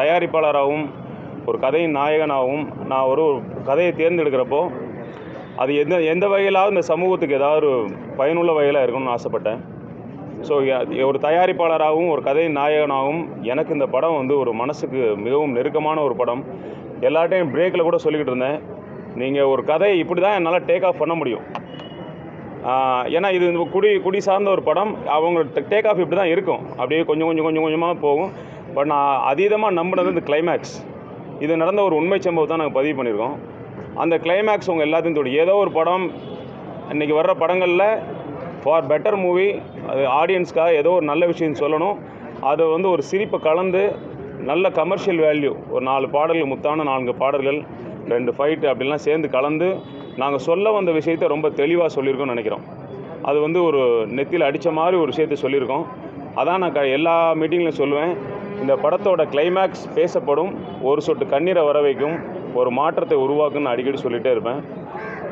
தயாரிப்பாளராகவும் ஒரு கதையின் நாயகனாகவும் நான் ஒரு கதையை தேர்ந்தெடுக்கிறப்போ அது எந்த எந்த வகையிலாவது இந்த சமூகத்துக்கு ஏதாவது ஒரு பயனுள்ள வகையில் இருக்கணும்னு ஆசைப்பட்டேன். ஸோ ஒரு தயாரிப்பாளராகவும் ஒரு கதையின் நாயகனாகவும் எனக்கு இந்த படம் வந்து ஒரு மனசுக்கு மிகவும் நெருக்கமான ஒரு படம். எல்லா டைம் பிரேக்கில் கூட சொல்லிக்கிட்டு இருந்தேன். நீங்கள் ஒரு கதையை இப்படி தான் என்னால் டேக் ஆஃப் பண்ண முடியும். ஏன்னா இது குடி குடி சார்ந்த ஒரு படம். அவங்க டேக் ஆஃப் இப்படி தான் இருக்கும். அப்படியே கொஞ்சம் கொஞ்சம் கொஞ்சம் கொஞ்சமாக போகும். பட் நான் அதீதமாக நம்பினது இந்த கிளைமேக்ஸ் இது நடந்த ஒரு உண்மை சம்பவத்தை நாங்கள் பதிவு பண்ணியிருக்கோம். அந்த கிளைமேக்ஸ் உங்கள் எல்லாத்தையும் தொடி. ஏதோ ஒரு படம் இன்றைக்கி வர்ற படங்களில் ஃபார் பெட்டர் மூவி அது ஆடியன்ஸ்க்காக ஏதோ ஒரு நல்ல விஷயம் சொல்லணும். அதை வந்து ஒரு சிரிப்பை கலந்து நல்ல கமர்ஷியல் வேல்யூ ஒரு நாலு பாடல்கள் முத்தான நான்கு பாடல்கள் ரெண்டு ஃபைட்டு அப்படிலாம் சேர்ந்து கலந்து நாங்கள் சொல்ல வந்த விஷயத்தை ரொம்ப தெளிவாக சொல்லியிருக்கோம்னு நினைக்கிறோம். அது வந்து ஒரு நெத்தியில் அடித்த மாதிரி ஒரு விஷயத்தை சொல்லியிருக்கோம். அதான் நான் க எல்லா மீட்டிங்லையும் சொல்லுவேன். இந்த படத்தோட கிளைமேக்ஸ் பேசப்படும். ஒரு சொட்டு கண்ணீரை வர வைக்கும் ஒரு மாற்றத்தை உருவாக்குன்னு அடிக்கடி சொல்லிகிட்டே இருப்பேன்.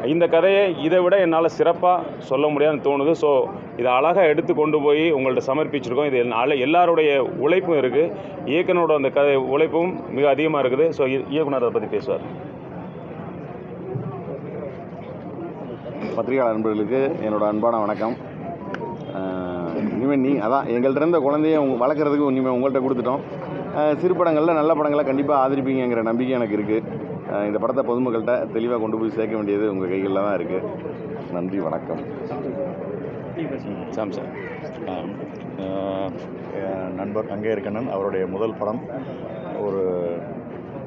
இந்த கதையை இதை விட என்னால் சிறப்பாக சொல்ல முடியாதுன்னு தோணுது. ஸோ இதை அழகாக எடுத்து கொண்டு போய் உங்கள்ட்ட சமர்ப்பிச்சிருக்கோம். இது எல்லா- எல்லாருடைய உழைப்பும் இருக்குது இயக்குனரோட அந்த கதை உழைப்பும் மிக அதிகமாக இருக்குது. ஸோ இயக்குனர் அதை பற்றி பேசுவார். பத்திரிகையாளர் நண்பர்களுக்கு என்னோட அன்பான வணக்கம். இனிமேல் நீ அதான் எங்கள்கிட்ட இருந்த குழந்தைய உங்க வளர்க்குறதுக்கு இனிமேல் உங்கள்கிட்ட கொடுத்துட்டோம். அஹ் சிறு படங்களில் நல்ல படங்களை கண்டிப்பாக ஆதரிப்பீங்கிற நம்பிக்கை எனக்கு இருக்குது இந்த படத்தை பொதுமக்கள்கிட்ட தெளிவாக கொண்டு போய் சேர்க்க வேண்டியது உங்கள் கைகளில் தான் இருக்குது நன்றி வணக்கம். சாம்சங் நண்பர் அங்கே இருக்கண்ணன் அவருடைய முதல் படம். ஒரு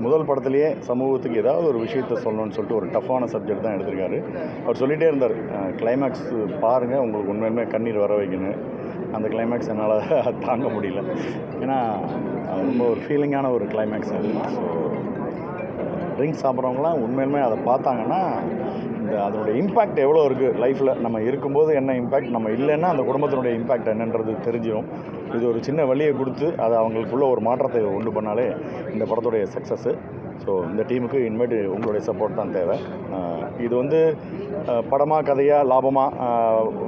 முதல் படத்துலேயே சமூகத்துக்கு ஏதாவது ஒரு விஷயத்த சொல்லணும்னு சொல்லிட்டு ஒரு டஃப்பான சப்ஜெக்ட் தான் எடுத்திருக்காரு. அவர் சொல்லிகிட்டே இருந்தார் கிளைமேக்ஸ் பாருங்கள் உங்களுக்கு உண்மையுமே கண்ணீர் வர வைக்கணும். அந்த கிளைமேக்ஸ் என்னால் தாங்க முடியல. ஏன்னா ரொம்ப ஒரு ஃபீலிங்கான ஒரு கிளைமேக்ஸ் அது. ஸோ ட்ரிங்க்ஸ் சாப்பிட்றவங்களாம் உண்மையிலுமே அதை பார்த்தாங்கன்னா இந்த அதனுடைய இம்பேக்ட் எவ்வளோ இருக்குது லைஃப்பில் நம்ம இருக்கும்போது என்ன இம்பேக்ட் நம்ம இல்லைன்னா அந்த குடும்பத்தினுடைய இம்பேக்ட் என்னன்றது தெரிஞ்சிடும் இது ஒரு சின்ன வழியை கொடுத்து அது அவங்களுக்குள்ள ஒரு மாற்றத்தை உண்டு பண்ணாலே இந்த படத்துடைய சக்ஸஸ்ஸு ஸோ இந்த டீமுக்கு இனிமேட்டு உங்களுடைய சப்போர்ட் தான் தேவை. இது வந்து படமாக கதையாக லாபமாக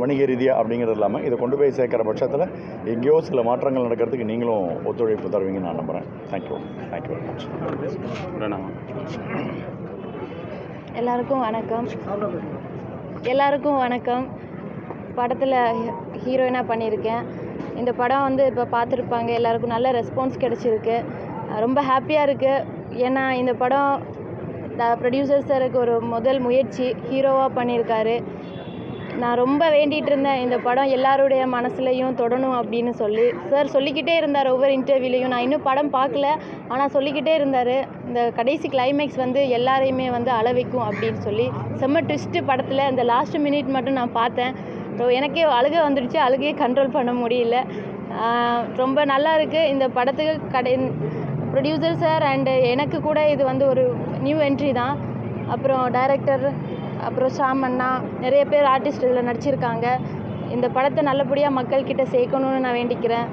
வணிக ரீதியாக அப்படிங்கிறது இல்லாமல் இதை கொண்டு போய் சேர்க்குற பட்சத்தில் எங்கேயோ சில மாற்றங்கள் நடக்கிறதுக்கு நீங்களும் ஒத்துழைப்பு தருவீங்கன்னு நான் நம்புகிறேன் தேங்க்யூ தேங்க்யூ வெரி மச் எல்லாருக்கும் வணக்கம். எல்லாருக்கும் வணக்கம். படத்தில் ஹீரோயினாக பண்ணியிருக்கேன். இந்த படம் வந்து இப்போ பார்த்துருப்பாங்க. எல்லாருக்கும் நல்ல ரெஸ்பான்ஸ் கிடச்சிருக்கு. ரொம்ப ஹாப்பியாக இருக்குது ஏன்னா இந்த படம் ப்ரொடியூசர் சாருக்கு ஒரு முதல் முயற்சி ஹீரோவாக பண்ணியிருக்காரு நான் ரொம்ப வேண்டிகிட்டு இருந்தேன் இந்த படம் எல்லாருடைய மனசுலையும் தொடணும் அப்படின்னு சொல்லி. சார் சொல்லிக்கிட்டே இருந்தார் ஒவ்வொரு இன்டர்வியூலையும் நான் இன்னும் படம் பார்க்கல ஆனால் சொல்லிக்கிட்டே இருந்தார் இந்த கடைசி கிளைமேக்ஸ் வந்து எல்லாரையுமே வந்து அழ வைக்கும் அப்படின்னு சொல்லி. செம்ம ட்விஸ்ட்டு படத்தில் இந்த லாஸ்ட் மினிட் மட்டும் நான் பார்த்தேன். ஸோ எனக்கே அழுகை வந்துடுச்சு அழுகையே கண்ட்ரோல் பண்ண முடியல. ரொம்ப நல்லா இருக்குது இந்த படத்துக்கு கடை ப்ரொடியூசர் சார் அண்டு எனக்கு கூட இது வந்து ஒரு நியூ என்ட்ரி தான். அப்புறம் டைரக்டர் அப்புறம் ஷாம் அண்ணா நிறைய பேர் ஆர்டிஸ்ட் இதில் நடிச்சிருக்காங்க. இந்த படத்தை நல்லபடியாக மக்கள்கிட்ட சேர்க்கணும்னு நான் வேண்டிக்கிறேன்.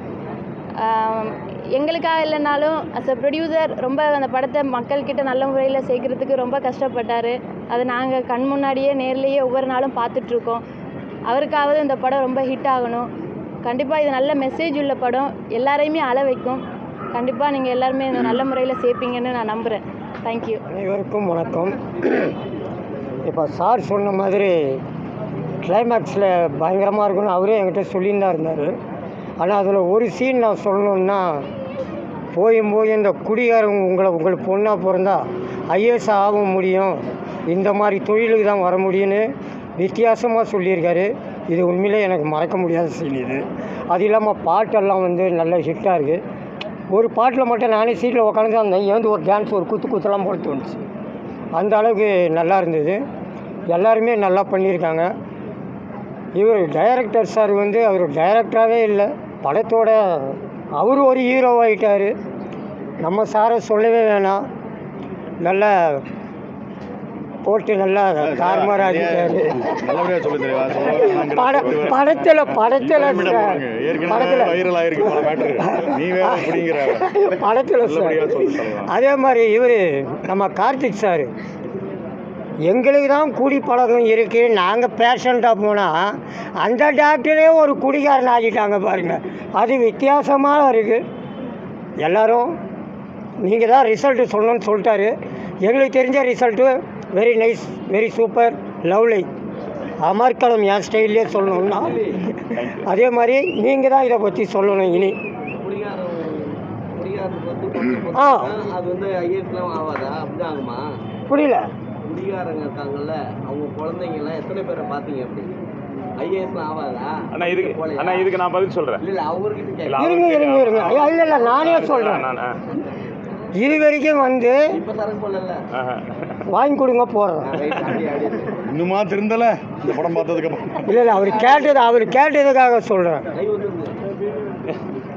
எங்களுக்காக இல்லைனாலும் அஸ் அ ப்ரொடியூசர் ரொம்ப அந்த படத்தை மக்கள்கிட்ட நல்ல முறையில் சேர்க்கறதுக்கு ரொம்ப கஷ்டப்பட்டார். அதை நாங்கள் கண் முன்னாடியே நேர்லேயே ஒவ்வொரு நாளும் பார்த்துட்ருக்கோம். அவருக்காவது இந்த படம் ரொம்ப ஹிட் ஆகணும். கண்டிப்பாக இது நல்ல மெசேஜ் உள்ள படம். எல்லாரையுமே அள வைக்கும் கண்டிப்பாக நீங்கள் எல்லாருமே நல்ல முறையில் சேர்ப்பீங்கன்னு நான் நம்புகிறேன் தேங்க்யூ அனைவருக்கும் வணக்கம். இப்போ சார் சொன்ன மாதிரி கிளைமேக்ஸில் பயங்கரமாக இருக்குன்னு அவரே என்கிட்ட சொல்லியிருந்தா இருந்தார். ஆனால் அதில் ஒரு சீன் நான் சொல்லணுன்னா போயும் போய் இந்த குடிகாரங்க உங்களை உங்களுக்கு பொண்ணாக பிறந்தா ஐஏஎஸ் ஆக முடியும். இந்த மாதிரி தொழிலுக்கு தான் வர முடியும்னு வித்தியாசமாக சொல்லியிருக்காரு. இது உண்மையிலே எனக்கு மறக்க முடியாத சீன் இது. அது இல்லாமல் பாட்டெல்லாம் வந்து நல்ல ஹிட்டாக இருக்குது ஒரு பாட்டில் மட்டும் நானே சீட்டில் உட்காந்து அந்த ஏந்து ஒரு டான்ஸ் ஒரு குத்து குத்தெல்லாம் போட்டு தோணுச்சு. அந்த அளவுக்கு நல்லா இருந்தது. எல்லாருமே நல்லா பண்ணியிருக்காங்க. இவர் டைரக்டர் சார் வந்து அவர் டைரக்டராகவே இல்லை. படத்தோட அவர் ஒரு ஹீரோவாகிட்டார் நம்ம சாரை சொல்லவே வேணாம். நல்லா போட்டு நல்லா ஆக்கிட்டாரு நல்லபடியாக சொல்லி தெரியவா பட படத்தில் படத்தில் படத்தில் நீ வேற அப்படிங்கிற படத்தில் சார். அதே மாதிரி இவர் நம்ம கார்த்திக் சார். எங்களுக்கு தான் குடி பழக்கம் இருக்குது நாங்கள் பேஷண்ட்டாக போனால் அந்த டாக்டரே ஒரு குடிகாரன் ஆகிட்டாங்க பாருங்கள் அது வித்தியாசமாக இருக்குது எல்லாரும் நீங்கள் தான் ரிசல்ட்டு சொல்லணும்னு சொல்லிட்டாரு. எங்களுக்கு தெரிஞ்ச result very nice very super lovely அமர்க்களம் என் ஸ்டைல்லே சொல்லணும்னா அதே மாதிரி நீங்கள் தான் இதை பற்றி சொல்லணும் இனி. ஆ. அது வந்து ஐஏஎஸ்லாம் ஆகாதா ஆகுமா புரியல. குடிகாரங்க இருக்காங்கல்ல அவங்க குழந்தைங்க எல்லாம் எத்தனை பேரை பார்த்தீங்க அப்படி? அண்ணா இதுக்கு அண்ணா இதுக்கு நான் பதில் சொல்கிறேன் இல்ல இல்ல அவர்கிட்ட இருங்க இருங்க இருங்க. ஐயா, இல்லை இல்லை நானே சொல்கிறேன் நான் ஆ. இது வரைக்கும் வந்து. வாங்கி கொடுங்க போடுறேன் இன்னுமா திருந்தலை? இந்த படம் பார்த்ததுக்கப்புறம். இல்லை இல்லை அவர் கேட்டது அவர் கேட்டதுக்காக சொல்கிறேன்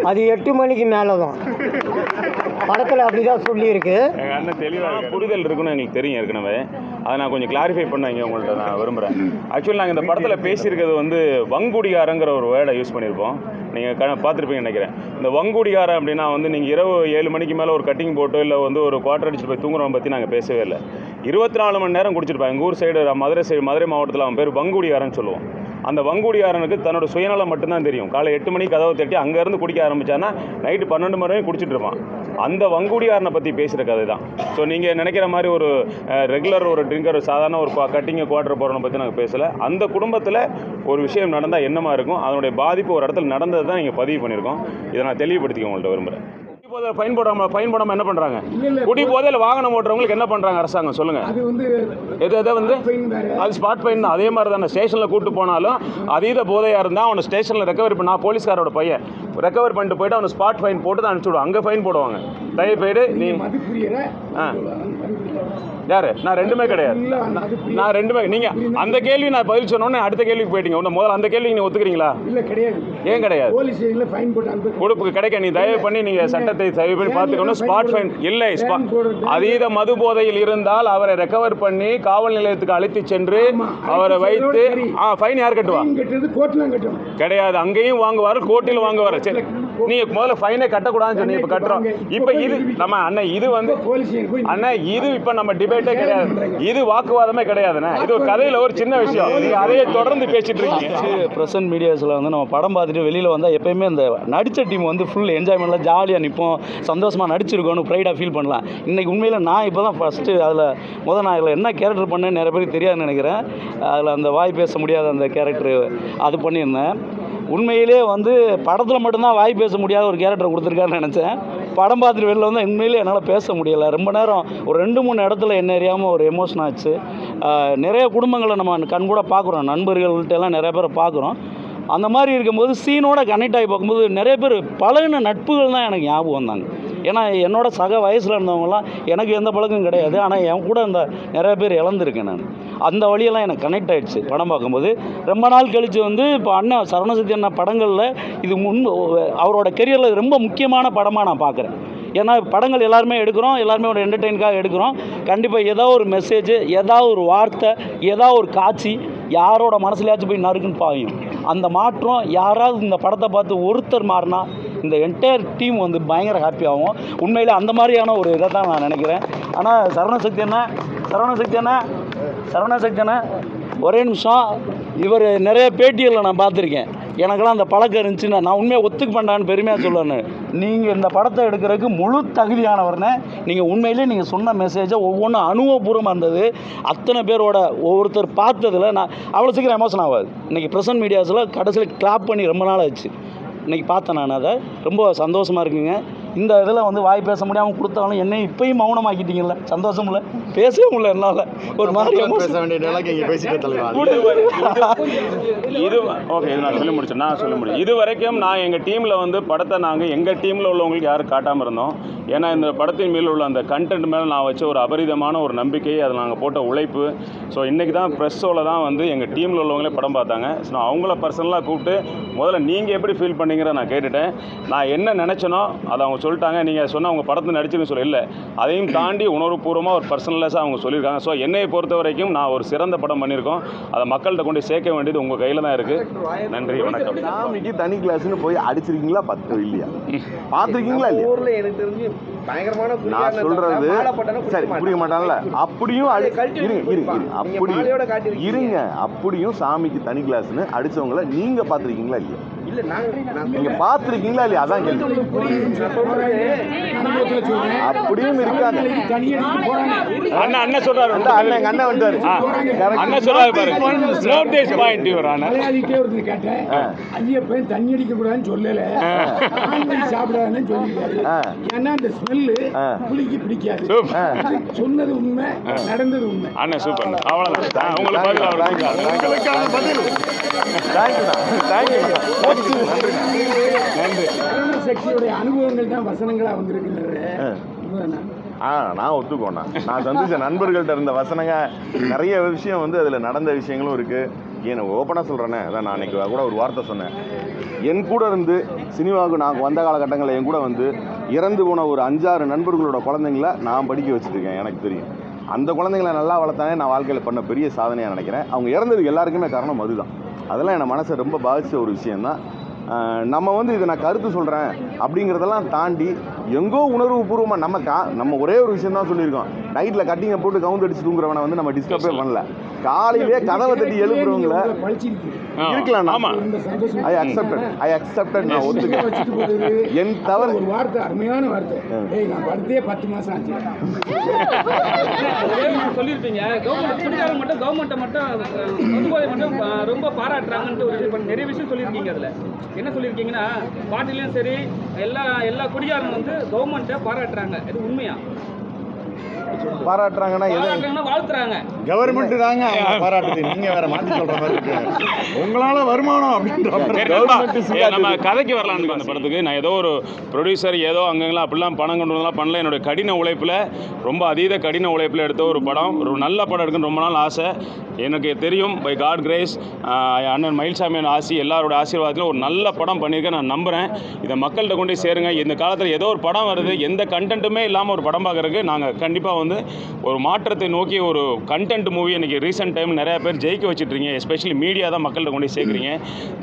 அது எட்டு மணிக்கு மேலே தான் படத்தில் அப்படிதான் சொல்லியிருக்கு. எங்கள் அண்ணன் தெளிவாக புரிதல் இருக்குன்னு எங்களுக்கு தெரியும் ஏற்கனவே. அதை நான் கொஞ்சம் கிளாரிஃபை பண்ண இங்கே உங்கள்கிட்ட நான் விரும்புகிறேன் ஆக்சுவலி நாங்கள் இந்த படத்தில் பேசியிருக்கிறது வந்து வங்குடிகாரங்கிற ஒரு வேர்டை யூஸ் பண்ணியிருப்போம். நீங்கள் க பார்த்துருப்பீங்கன்னு நினைக்கிறேன். இந்த வங்குடிகாரம் அப்படின்னா வந்து நீங்கள் இரவு ஏழு மணிக்கு மேலே ஒரு கட்டிங் போட்டோ இல்லை வந்து ஒரு குவார்டர் அடிச்சுட்டு போய் தூங்குறவன் பற்றி நாங்கள் பேசவே இல்லை. இருபத்தி நாலு மணி நேரம் குடிச்சிருப்பேன். எங்கள் ஊர் சைடு மதுரை சைடு மதுரை மாவட்டத்தில் அவன் பேர் வங்குடிகாரன்னு சொல்லுவோம். அந்த வங்குடியாரனுக்கு தன்னோட சுயநலம் மட்டும்தான் தெரியும். காலை எட்டு மணிக்கு கதவை தட்டி அங்கேருந்து குடிக்க ஆரம்பித்தான்னா நைட்டு பன்னெண்டு மணி வரையும் குடிச்சிட்டு இருப்பான். அந்த வங்குடியாரனை பற்றி பேசுகிற கதை தான் ஸோ நீங்கள் நினைக்கிற மாதிரி ஒரு ரெகுலர் ஒரு ட்ரிங்கர் சாதாரண ஒரு கட்டிங்கை குவார்டர் போகிறவனை பற்றி நாங்கள் பேசலை. அந்த குடும்பத்தில் ஒரு விஷயம் நடந்தால் என்னமா இருக்கும்? அதனுடைய பாதிப்பு ஒரு இடத்துல நடந்தது தான் நீங்கள் பதிவு பண்ணியிருக்கோம். இதை நான் தெளிவுபடுத்திக்க உங்கள்கிட்ட விரும்புகிறேன் போடாமல் ஃபைன் போடாமல் என்ன பண்ணுறாங்க குடி போதையில் வாகனம் ஓட்டுறவங்களுக்கு என்ன பண்ணுறாங்க அரசாங்கம் சொல்லுங்கள் எது எதை வந்து? அது ஸ்பாட் ஃபைன் தான். அதே மாதிரி தானே ஸ்டேஷனில் கூட்டு போனாலும் அதீத போதையாக இருந்தால் அவனை ஸ்டேஷனில் ரெக்கவரி பண்ண நான் போலீஸ்காரோட பையன். ரெக்கவர் பண்ணிட்டு போயிட்டு அவனை ஸ்பாட் ஃபைன் போட்டு தான் அனுப்பிச்சி விடுவோம் அங்கே ஃபைன் போடுவாங்க. தயவு போயிட்டு நீ ஆ. யாரு? நான் ரெண்டுமே கிடையாது. நான் ரெண்டுமே நீங்கள் அந்த கேள்வி நான் பதில் சொன்னோன்னே அடுத்த கேள்விக்கு போயிட்டீங்க. ஒன்று முதல்ல அந்த கேள்வி நீங்கள் ஒத்துக்கிறீங்களா? இல்ல கிடையாது. ஏன் கிடையாது? போலீஸ் ஃபைன் போட்டு கொடுப்பு கிடைக்க நீ தயவு பண்ணி நீங்கள் சட்டத்தை தயவு பண்ணி பார்த்துக்கணும். ஸ்பாட் ஃபைன் இல்லை அதீத மது போதையில் இருந்தால் அவரை ரெக்கவர் பண்ணி காவல் நிலையத்துக்கு அழைத்து சென்று அவரை வைத்து. ஆ ஃபைன் யார் கட்டுவா? கிடையாது. அங்கேயும் வாங்குவார் கோர்ட்டில் வாங்குவார் சரி. நீங்க முதல்ல ஃபைனே கட்டக்கூடாதுன்னு சொன்னீங்க இப்போ கட்டுறோம். இப்போ இது நம்ம அண்ணன் இது வந்து அண்ணன் இது இப்போ நம்ம டிபேட்டே கிடையாது. இது வாக்குவாதமே கிடையாதுண்ணே. இது ஒரு கதையில் ஒரு சின்ன விஷயம். நீங்க அதையே தொடர்ந்து பேசிட்டு இருக்கீங்க. ப்ரெசன்ட் மீடியாஸில் வந்து நம்ம படம் பார்த்துட்டு வெளியில் வந்தால் எப்பயுமே அந்த நடித்த டீம் வந்து ஃபுல் என்ஜாய்மெண்ட்டில் ஜாலியாக நிற்போம் சந்தோஷமாக நடிச்சிருக்கோன்னு ப்ரைடாக ஃபீல் பண்ணலாம். இன்றைக்கி உண்மையில் நான் இப்போ தான் ஃபஸ்ட்டு அதில் முதல் நான் அதில் என்ன கேரக்டர் பண்ணேன்னு நிறைய பேருக்கு தெரியாதுன்னு நினைக்கிறேன். அதில் அந்த வாய் பேச முடியாத அந்த கேரக்டர் அது பண்ணியிருந்தேன். உண்மையிலே வந்து படத்தில் மட்டும்தான் வாய் பேச முடியாத ஒரு கேரக்டர் கொடுத்துருக்காருன்னு நினச்சேன். படம் பார்த்துட்டு வெளில வந்து உண்மையிலே என்னால் பேச முடியலை. ரொம்ப நேரம் ஒரு ரெண்டு மூணு இடத்துல என்ன அறியாமல் ஒரு எமோஷன் ஆச்சு. நிறைய குடும்பங்களை நம்ம கண் கூட பார்க்குறோம். நண்பர்கள்ட்ட எல்லாம் நிறைய பேரை பார்க்குறோம். அந்த மாதிரி இருக்கும்போது சீனோட கனெக்ட் ஆகி பார்க்கும்போது நிறைய பேர் பழகின நட்புகள் தான் எனக்கு ஞாபகம் வந்தாங்க. ஏன்னா என்னோட சக வயசில் இருந்தவங்கலாம் எனக்கு எந்த பழக்கம் கிடையாது. ஆனால் என் கூட இந்த நிறைய பேர் இழந்திருக்கேன் நான். அந்த வழியெல்லாம் எனக்கு கனெக்ட் ஆகிடுச்சு படம் பார்க்கும்போது ரொம்ப நாள் கழித்து வந்து இப்போ அண்ணன் சரணசக்தி அண்ணன் படங்களில் இது முன் அவரோட கெரியரில் ரொம்ப முக்கியமான படமாக நான் பார்க்குறேன். ஏன்னா படங்கள் எல்லாருமே எடுக்கிறோம் எல்லாருமே ஒரு என்டர்டெயின்காக எடுக்கிறோம். கண்டிப்பாக ஏதோ ஒரு மெசேஜ் ஏதாவது ஒரு வார்த்தை ஏதோ ஒரு காட்சி யாரோட மனசுலையாச்சும் போய் நறுக்குன்னு பாயும். அந்த மாற்றம் யாராவது இந்த படத்தை பார்த்து ஒருத்தர் மாறினா இந்த என்டையர் டீம் வந்து பயங்கர ஹாப்பியாகும் உண்மையில் அந்த மாதிரியான ஒரு இதை தான் நான் நினைக்கிறேன். ஆனால் சரணசக்தி என்ன சரவண சக்தி என்ன சரவணசக்தி அண்ணா ஒரே நிமிஷம் இவர் நிறைய பேட்டிகளில் நான் பார்த்துருக்கேன். எனக்கெல்லாம் அந்த பழக்கம் இருந்துச்சுன்னா நான் உண்மையாக ஒத்துக்க பண்ணான்னு பெருமையாக சொல்லுவேன் நீங்கள் இந்த படத்தை எடுக்கிறதுக்கு முழு தகுதியானவர்னே நீங்கள் உண்மையிலே நீங்கள் சொன்ன மெசேஜை ஒவ்வொன்றும் அனுபவபூர்வமாக இருந்தது. அத்தனை பேரோட ஒவ்வொருத்தர் பார்த்ததில் நான் அவ்வளோ சீக்கிரம் எமோஷன் ஆகாது. இன்றைக்கி ப்ரெசன்ட் மீடியாஸில் கடைசியில் கிளாப் பண்ணி ரொம்ப நாள் ஆச்சு. இன்றைக்கி பார்த்தேன் நான் அதை. ரொம்ப சந்தோஷமாக இருக்குங்க. இந்த இதில் வந்து வாய் பேச முடியாமல் கொடுத்தாலும் என்னை இப்பயும் மௌனமாக்கிட்டீங்கல்ல? சந்தோஷம் இல்லை பேசவே முடியல என்னால். ஒரு மாதிரி பேச. வேண்டிய இது ஓகே இது நான் சொல்லி முடிச்சேன். நான் சொல்லி முடியும். இது வரைக்கும் நான் எங்கள் டீமில் வந்து படத்தை நாங்கள் எங்கள் டீமில் உள்ளவங்களுக்கு யாரும் காட்டாமல் இருந்தோம். ஏன்னா இந்த படத்தின் மேல் உள்ள அந்த கண்டென்ட் மேலே நான் வச்ச ஒரு அபரிதமான ஒரு நம்பிக்கை அதில் நாங்கள் போட்ட உழைப்பு. ஸோ இன்றைக்கி தான் ப்ரெஸ் ஷோவில் தான் வந்து எங்கள் டீமில் உள்ளவங்களே படம் பார்த்தாங்க. ஸோ நான் அவங்கள பர்சனலாக கூப்பிட்டு முதல்ல நீங்கள் எப்படி ஃபீல் பண்ணீங்கிற நான் கேட்டுட்டேன். நான் என்ன நினச்சனோ அதை அவங்க சொல்லிட்டாங்க. நீங்கள் சொன்ன அவங்க படத்தை நடிச்சுன்னு சொல்ல இல்லை அதையும் தாண்டி உணர்வுபூர்வமாக ஒரு பர்சனலஸாக அவங்க சொல்லியிருக்காங்க. ஸோ என்னையை பொறுத்த வரைக்கும் நான் ஒரு சிறந்த படம் பண்ணியிருக்கோம். அதை மக்கள்கிட்ட கொண்டு சேர்க்க வேண்டியது உங்கள் கையில் தான் இருக்குது நன்றி வணக்கம். சாமிக்கு தனி கிளாஸ்னு போய் அடிச்சிருக்கீங்களா பத்து இல்லையா? பார்த்துருக்கீங்களா இல்லையா? ஊர்ல எனக்கு தெரிஞ்சு பயங்கரமான நான் சொல்றது சரி புரிய மாட்டான்ல. அப்படியும் இருங்க இருங்க அப்படி. இருங்க. அப்படியும் சாமிக்கு தனி கிளாஸ்னு அடிச்சவங்கள நீங்க பார்த்துருக்கீங்களா இல்லையா? நீங்க பார்த்துருக்கீங்களா இல்லையா? அதான் கேள்வி. அப்படியும் இருக்காங்க அண்ணன் அண்ணன் சொல்றாரு. அண்ணன் எங்க ஆ, Correct. அண்ணன் சொல்றாரு பாருங்க note this point your honour மலையாளிட்டே ஒருத்தர் கேட்டேன். தண்ணி அடிக்க கூடாதுன்னு சொல்லல. நான்வெஜ் சாப்பிடாதுன்னு ஆ. ஏன்னா அந்த ஸ்மெல்லு. புளிக்கு பிடிக்காது. சொன்னது உண்மை நடந்தது உண்மை. அண்ணன் சூப்பர். அவ்வளோதான் ஆ, உங்களுக்கு பதில். அவ்வளோ தேங்க்யூண்ணா தேங்க்யூண்ணா நன்றி. கரோனா சக்தியுடைய அனுபவங்கள் தான் வசனங்களா வந்திருக்கின்றது ஆ. நான் ஒத்துக்கோண்ணா. நான் சந்திச்ச நண்பர்கள்ட்ட இருந்த வசனங்க நிறைய விஷயம் வந்து அதில் நடந்த விஷயங்களும் இருக்குது ஏன் ஓப்பனாக சொல்கிறேனே அதான் நான் அன்றைக்கி கூட ஒரு வார்த்தை சொன்னேன். என் கூட இருந்து சினிமாவுக்கு நான் வந்த காலகட்டங்களில் என் கூட வந்து இறந்து போன ஒரு அஞ்சாறு நண்பர்களோட குழந்தைங்கள நான் படிக்க வச்சுருக்கேன் எனக்கு தெரியும். அந்த குழந்தைங்கள நல்லா வளர்த்தானே நான் வாழ்க்கையில் பண்ண பெரிய சாதனையாக நினைக்கிறேன். அவங்க இறந்ததுக்கு எல்லாருக்குமே காரணம் அதுதான். அதெல்லாம் என்னை மனசை ரொம்ப பாதித்த ஒரு விஷயந்தான் நம்ம வந்து இதை நான் கருத்து சொல்கிறேன் அப்படிங்கிறதெல்லாம் தாண்டி எங்கோ உணர்வு பூர்வமாக நம்ம கா நம்ம ஒரே ஒரு விஷயம் தான் சொல்லியிருக்கோம். நைட்டில் கட்டிங்க போட்டு கவுந்து அடிச்சு தூங்குறவனை வந்து நம்ம டிஸ்டர்பே பண்ணல. காலையிலே கதவை தட்டி எழுப்புறவங்கள இருக்கலாம் ஆமா. ஐ அக்செப்டட் ஐ அக்செப்டட் நான் போகுது. என் தவறு. ஒரு வார்த்தை அருமையான வார்த்தை. ஏய் நான் படுத்தே பத்து மாசம் ஆச்சு. சொல்லியிருப்பீங்க. கவர்மெண்ட் குடிகாரங்க மட்டும் கவர்மெண்ட்டை மட்டும் அஹ், மட்டும் ரொம்ப பாராட்டுறாங்கன்ட்டு ஒரு நிறைய விஷயம் சொல்லியிருக்கீங்க அதில். என்ன சொல்லியிருக்கீங்கன்னா பாட்டிலையும் சரி எல்லா எல்லா குடிகாரங்க வந்து கவர்மெண்ட்டை பாராட்டுறாங்க. இது உண்மையா? பாராட்டுறாங்கன்னா பாராட்டுறாங்கன்னா வாழ்த்துறாங்க. கவர்மெண்ட் தாங்க அவங்க பாராட்டுது. நீங்க வேற மாத்தி சொல்ற மாதிரி உங்களால வருமானம் அப்படின்ற நம்ம கதைக்கு வரலான்னு அந்த படத்துக்கு. நான் ஏதோ ஒரு ப்ரொடியூசர் ஏதோ அங்கங்கெல்லாம் அப்படிலாம் பணம் கொண்டு வரலாம் பண்ணல. என்னுடைய கடின உழைப்பில் ரொம்ப அதீத கடின உழைப்பில் எடுத்த ஒரு படம். ஒரு நல்ல படம் எடுக்கணும்னு ரொம்ப நாள் ஆசை. எனக்கு தெரியும் பை காட் கிரேஸ் அண்ணன் மயில்சாமியின் ஆசி எல்லாரோட ஆசீர்வாதத்திலும் ஒரு நல்ல படம் பண்ணியிருக்கேன் நான் நம்புகிறேன் இதை மக்கள்கிட்ட கொண்டு சேருங்க. இந்த காலத்தில் ஏதோ ஒரு படம் வருது. எந்த கண்டென்ட்டுமே இல்லாமல் ஒரு படம் பார்க்குறதுக்கு நாங்கள் கண்டிப்பாக வந்து ஒரு மாற்றத்தை நோக்கி ஒரு கண்டென்ட் மூவி இன்றைக்கி ரீசெண்ட் டைம் நிறையா பேர் ஜெயிக்க வச்சுட்ருங்க எஸ்பெஷலி மீடியா தான் மக்கள்கிட்ட கொண்டு போய் சேர்க்குறீங்க.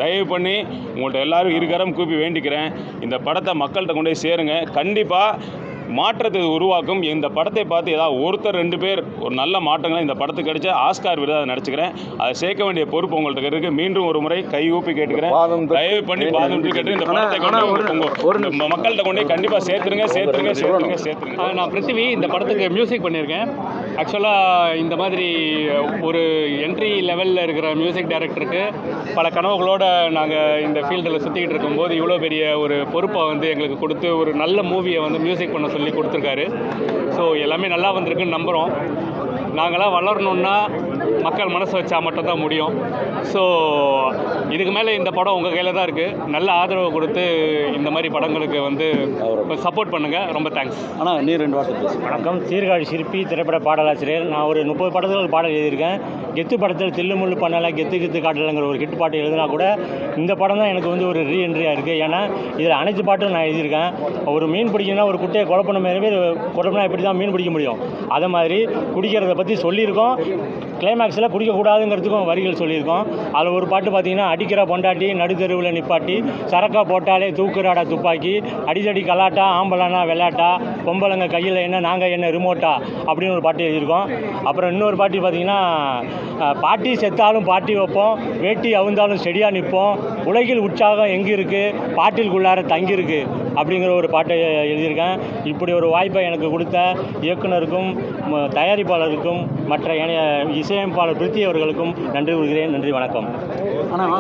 தயவு பண்ணி உங்கள்கிட்ட எல்லோரும் இருகரம் கூப்பி வேண்டிக்கிறேன். இந்த படத்தை மக்கள்கிட்ட கொண்டு போய் சேருங்க. கண்டிப்பாக மாற்றத்தை உருவாக்கும். இந்த படத்தை பார்த்து ஏதாவது ஒருத்தர் ரெண்டு பேர் ஒரு நல்ல மாற்றங்களை இந்த படத்துக்கு கிடைச்ச ஆஸ்கார் விருதை நடிச்சுக்கிறேன். அதை சேர்க்க வேண்டிய பொறுப்பு உங்கள்கிட்ட இருக்கு. மீண்டும் ஒரு முறை கை ஊப்பி கேட்டுக்கிறேன். தயவு பண்ணி பாதம் கேட்டு இந்த படத்தை கொண்டு மக்கள்கிட்ட கொண்டு கண்டிப்பாக சேர்த்துருங்க சேர்த்துருங்க சேர்த்துருங்க சேர்த்துருங்க. நான் பிருத்திவி இந்த படத்துக்கு மியூசிக் பண்ணியிருக்கேன். ஆக்சுவலாக இந்த மாதிரி ஒரு என்ட்ரி லெவலில் இருக்கிற மியூசிக் டைரக்டருக்கு பல கனவுகளோடு நாங்கள் இந்த ஃபீல்டில் சுற்றிக்கிட்டு இருக்கும்போது இவ்வளோ பெரிய ஒரு பொறுப்பை வந்து எங்களுக்கு கொடுத்து ஒரு நல்ல மூவியை வந்து மியூசிக் பண்ண சொல்லி கொடுத்துருக்காரு. ஸோ எல்லாமே நல்லா வந்திருக்குன்னு நம்புகிறோம் நாங்களாம் வளரணுன்னா மக்கள் மனசு வச்சா மட்டும்தான் முடியும். ஸோ இதுக்கு மேலே இந்த படம் உங்கள் கையில் தான் இருக்குது நல்ல ஆதரவு கொடுத்து இந்த மாதிரி படங்களுக்கு வந்து சப்போர்ட் பண்ணுங்கள் ரொம்ப தேங்க்ஸ் ஆனால் நீ ரெண்டு வார்த்தை வணக்கம். சீர்காழி சிற்பி திரைப்பட பாடலாசிரியர். நான் ஒரு முப்பது படத்தில் ஒரு பாடல் எழுதியிருக்கேன். கெத்து படத்தில் தில்லுமுள்ளு பண்ணலை கெத்து கெத்து காட்டலைங்கிற ஒரு ஹிட் பாட்டு எழுதினா கூட இந்த படம் தான் எனக்கு வந்து ஒரு ரீஎன்ட்ரியாக இருக்குது ஏன்னா இதில் அனைத்து பாட்டும் நான் எழுதியிருக்கேன். ஒரு மீன் பிடிக்கணும்னா ஒரு குட்டையை குழப்பின மாரியே குழப்பினா இப்படி தான் மீன் பிடிக்க முடியும். அதே மாதிரி குடிக்கிறத பற்றி சொல்லியிருக்கோம். கிளைமேக்ஸில் குடிக்கக்கூடாதுங்கிறதுக்கும் வரிகள் சொல்லியிருக்கோம். அதில் ஒரு பாட்டு பார்த்தீங்கன்னா அடிக்கிற பொண்டாட்டி நடுத்தருவில் நிப்பாட்டி சரக்கா போட்டாலே தூக்குறாடா துப்பாக்கி அடிதடி கலாட்டா ஆம்பளானா விளையாட்டா பொம்பளைங்க கையில் என்ன நாங்கள் என்ன ரிமோட்டா? அப்படின்னு ஒரு பாட்டு எழுதியிருக்கோம். அப்புறம் இன்னொரு பாட்டு பார்த்தீங்கன்னா பாட்டி செத்தாலும் பாட்டி வைப்போம் வேட்டி அவுந்தாலும் செடியாக நிற்போம் உலகில் உற்சாகம் எங்கே இருக்குது பாட்டிலுக்குள்ளார தங்கியிருக்கு அப்படிங்கிற ஒரு பாட்டை எழுதியிருக்கேன். இப்படி ஒரு வாய்ப்பை எனக்கு கொடுத்த இயக்குனருக்கும் தயாரிப்பாளருக்கும் மற்ற இசையமைப்பாளர் பிரித்தி அவர்களுக்கும் நன்றி கூறுகிறேன். நன்றி வணக்கம். ஆனால்